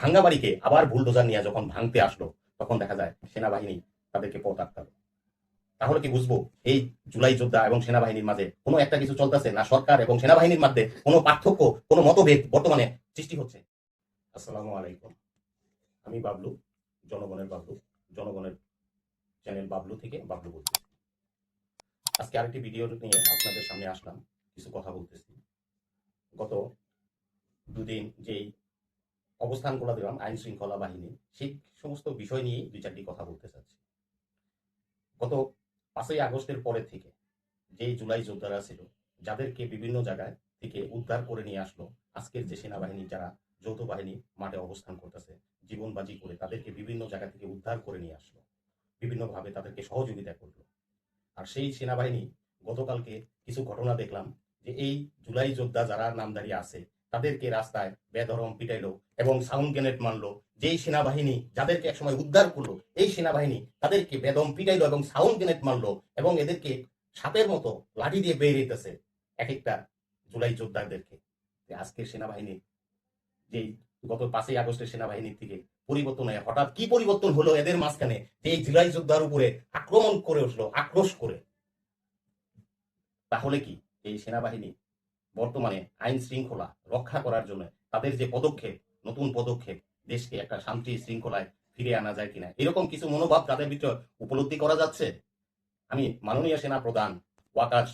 ভাঙ্গা বাড়িকে আবার বুলডোজার নিয়ে যখন ভাঙতে আসলো, তখন দেখা যায় সেনাবাহিনী তাদেরকে পথ আটকালো। তাহলে কি বুঝব, এই জুলাই যোদ্ধা এবং সেনাবাহিনীর মাঝে কোনো একটা কিছু চলতেছে না? সরকার এবং সেনাবাহিনীর মধ্যে কোনো পার্থক্য, কোনো মতভেদ বর্তমানে সৃষ্টি হচ্ছে? আসসালামু আলাইকুম। আমি বাবলু, জনগণের বাবলু, জনগণের চ্যানেল বাবলু থেকে বাবলু বলছি। আজকে আরেকটি ভিডিও নিয়ে আপনাদের সামনে আসলাম, কিছু কথা বলতেছি। গত দুদিন যেই অবস্থানগুলো দিলাম, আইন শৃঙ্খলা বাহিনী, সেই সমস্ত বিষয় নিয়ে দুই চারটি কথা বলতে চাচ্ছি। গত পাঁচই আগস্টের পরের থেকে যেই জুলাই যোদ্ধারা ছিল, যাদেরকে বিভিন্ন জায়গায় থেকে উদ্ধার করে নিয়ে আসলো, আজকের যে সেনাবাহিনী যারা যৌথ বাহিনী মাঠে অবস্থান করতেছে, জীবনবাজি করে তাদেরকে বিভিন্ন জায়গা থেকে উদ্ধার করে নিয়ে আসলো, বিভিন্নভাবে তাদেরকে সহযোগিতা করল। আর সেই সেনাবাহিনী গতকালকে কিছু ঘটনা দেখলাম যে এই জুলাই যোদ্ধা যারা নামদারি আছে তাদেরকে রাস্তায় বেধরম পিটাইলো এবং সাউন্ড গ্রেনেড মারলো। যেই সেনাবাহিনী যাদেরকে একসময় উদ্ধার করল, এই সেনাবাহিনী তাদেরকে বেদম পিটাইলো এবং সাউন্ড গ্রেনেড মারলো এবং এদেরকে সাপের মতো লাঠি দিয়ে বের হইতেছে এক একটা জুলাই যোদ্ধাদেরকে। যে আজকের সেনাবাহিনী, যেই গত পাঁচই আগস্টের সেনাবাহিনীর থেকে পরিবর্তন হয় হঠাৎ কি পরিবর্তন হলো এদের মাঝখানে যে এই জুলাই যোদ্ধার উপরে আক্রমণ করে উঠল, আক্রোশ করে। তাহলে কি এই সেনাবাহিনী বর্তমানে আইন শৃঙ্খলা রক্ষা করার জন্য তাদের যে পদক্ষেপ, নতুন পদক্ষেপ, দেশকে একটা শান্তি শৃঙ্খলায় ফিরে আনা যায় কিনা, এরকম কিছু মনোভাব তাদের ভিতর উপলব্ধি করা যাচ্ছে? আমি মাননীয় সেনা প্রধান ওয়াকার,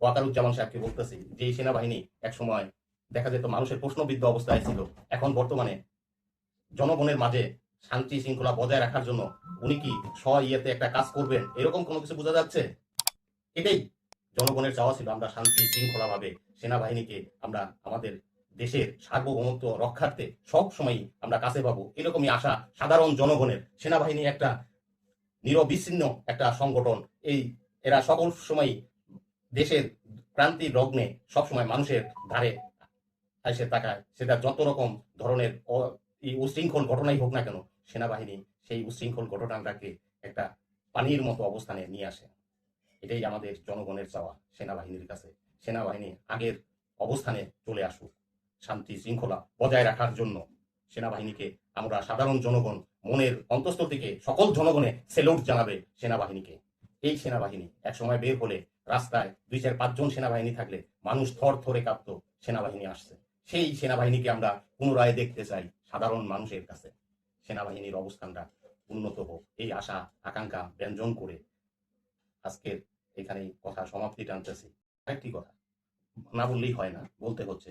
ওয়াকারুজ্জামান সাহেবকে বলতেছি যে এই সেনাবাহিনী এক সময় দেখা যেত মানুষের প্রশ্নবিদ্ধ অবস্থায় ছিল। এখন বর্তমানে জনগণের মাঝে শান্তি শৃঙ্খলা বজায় রাখার জন্য উনি কি স্ব ইয়েতে একটা কাজ করবেন, এরকম কোনো কিছু বোঝা যাচ্ছে? এটাই জনগণের চাওয়া ছিল আমরা শান্তি শৃঙ্খলা ভাবে সেনাবাহিনীকে আমরা আমাদের দেশের সার্বভৌমত্ব রক্ষার্থে সব সময় আমরা কাছে পাবো। এরকমই আশা সাধারণ জনগণের। সেনাবাহিনী একটা নিরবিচ্ছিন্ন একটা সংগঠন। এই এরা সকল সময় দেশের ক্রান্তির লগ্নে সবসময় মানুষের ধারে এসে তাকায়। সেটা যত রকম ধরনের উশৃঙ্খল ঘটনাই হোক না কেন, সেনাবাহিনী সেই উশৃঙ্খল ঘটনাটাকে একটা পানির মতো অবস্থানে নিয়ে আসে। এটাই আমাদের জনগণের চাওয়া সেনাবাহিনীর কাছে। সেনাবাহিনী আগের অবস্থানে চলে আসুক। শান্তি শৃঙ্খলা বজায় রাখার জন্য সেনাবাহিনীকে আমরা সাধারণ জনগণ মনের অন্তঃস্থল থেকে সকল জনগণে সেলুট জানাবে সেনাবাহিনীকে। এই সেনাবাহিনী এক সময় বের হলে রাস্তায় দুই চার পাঁচজন সেনাবাহিনী থাকলে মানুষ থর থরে কাঁপতো, সেনাবাহিনী আসছে। সেই সেনাবাহিনীকে আমরা পুনরায় দেখতে চাই সাধারণ মানুষের কাছে। সেনাবাহিনীর অবস্থানটা উন্নত হোক, এই আশা, আকাঙ্ক্ষা ব্যঞ্জন করে আজকের এখানে কথা সমাপ্তি টানতেছি। আরেকটি কথা, না বললেই হয় না, বলতে হচ্ছে।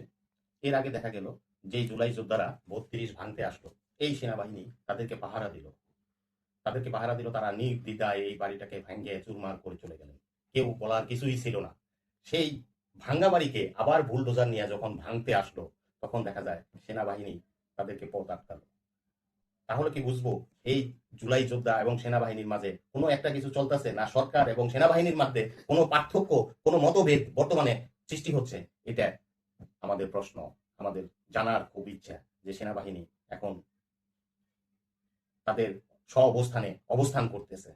এর আগে দেখা গেল যে জুলাই যোদ্ধারা বত্রিশ ভাঙতে আসলো, এই সেনাবাহিনী তাদেরকে পাহারা দিল। তাদেরকে পাহারা দিল, তারা নির্দ্বিধায় এই বাড়িটাকে ভেঙে চুরমার করে চলে গেলেন। কেউ বলার কিছুই ছিল না। সেই ভাঙ্গা বাড়িকে আবার বুলডোজার নিয়ে যখন ভাঙতে আসলো, তখন দেখা যায় সেনাবাহিনী তাদেরকে পথ আটকালো তাহলে কি বুঝব, এই জুলাই যোদ্ধা এবং সেনাবাহিনীর মাঝে কোনো একটা কিছু চলতেছে না? সরকার এবং সেনাবাহিনীর মধ্যে কোনো পার্থক্য, কোনো মতভেদ বর্তমানে সৃষ্টি হচ্ছে? এটা আমাদের প্রশ্ন, আমাদের জানার খুব ইচ্ছা যে সেনাবাহিনী এখন তাদের স্ব অবস্থানে অবস্থান করতেছে।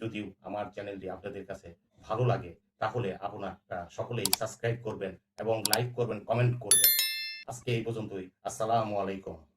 যদিও আমার চ্যানেলটি আপনাদের কাছে ভালো লাগে, তাহলে আপনারা সকলেই সাবস্ক্রাইব করবেন এবং লাইক করবেন, কমেন্ট করবেন। আজকে এই পর্যন্তই। আসসালামু আলাইকুম।